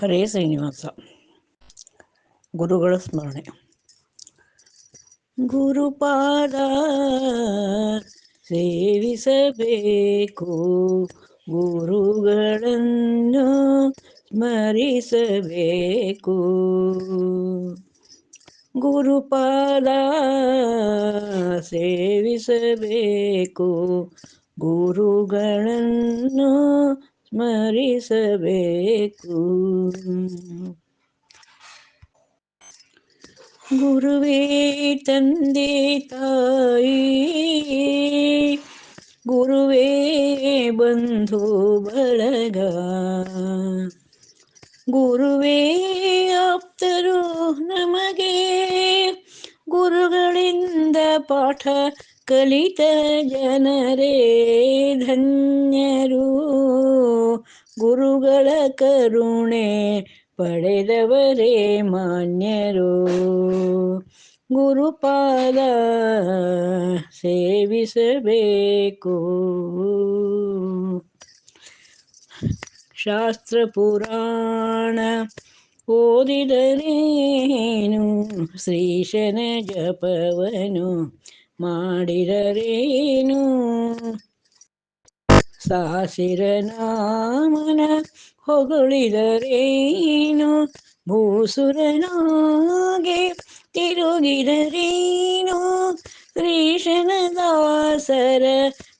ಹರೇ ಶ್ರೀನಿವಾಸ. ಗುರುಗಳ ಸ್ಮರಣೆ. ಗುರುಪಾದ ಸೇವಿಸಬೇಕು ಗುರುಗಳನ್ನು ಸ್ಮರಿಸಬೇಕು. ಗುರುಪಾದ ಸೇವಿಸಬೇಕು ಗುರುಗಳನ್ನು ಸ್ಮರಿಸಬೇಕು. ಗುರುವೇ ತಂದೆ ತಾಯಿ, ಗುರುವೇ ಬಂಧು ಬಳಗ, ಗುರುವೇ ಆಪ್ತರು ನಮಗೆ, ಗುರುಗಳಿಂದ ಪಾಠ ಕಲಿತ ಜನರೇ ಧನ್ಯರು. ಗುರುಗಳ ಕರುಣೆ ಪಡೆದವರೇ ಮಾನ್ಯರು. ಗುರುಪಾದ ಸೇವಿಸಬೇಕು. ಶಾಸ್ತ್ರ ಪುರಾಣ ಓದಿದರೇನು? ಶ್ರೀಶನ ಜಪವನು ಮಾಡಿದರೇನು? ಸಾಸಿರ ನಾಮನ ಹೊಗಳಿದರೇನು ಭೂಸುರನಾಗೆ ತಿರುಗಿದರೇನು ಶ್ರೀಶನ ದಾಸರ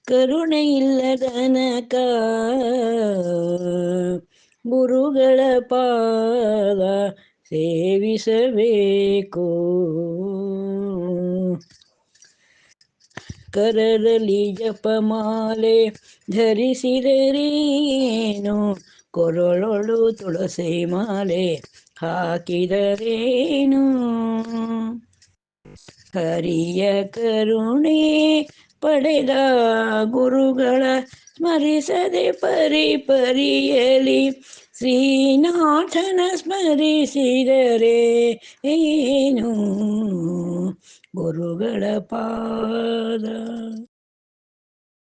ಕರುಣೆ ಇಲ್ಲದನಕ ಗುರುಗಳ ಪಾದ ಸೇವಿಸಬೇಕು ಕರದಲ್ಲಿ ಜಪಮಾಲೆ ಧರಿಸಿದರೇನು? ಕೊರಳೊಳು ತುಳಸಿ ಮಾಲೆ ಹಾಕಿದರೇನು? ಹರಿಯ ಕರುಣೆ ಪಡೆದ ಗುರುಗಳ ಸ್ಮರಿಸದೆ ಪರಿ ಪರಿಯಲಿ ಶ್ರೀನಾಥನ ಸ್ಮರಿಸಿದರೆ ಏನು? ಗುರುಗಳ ಪಾದ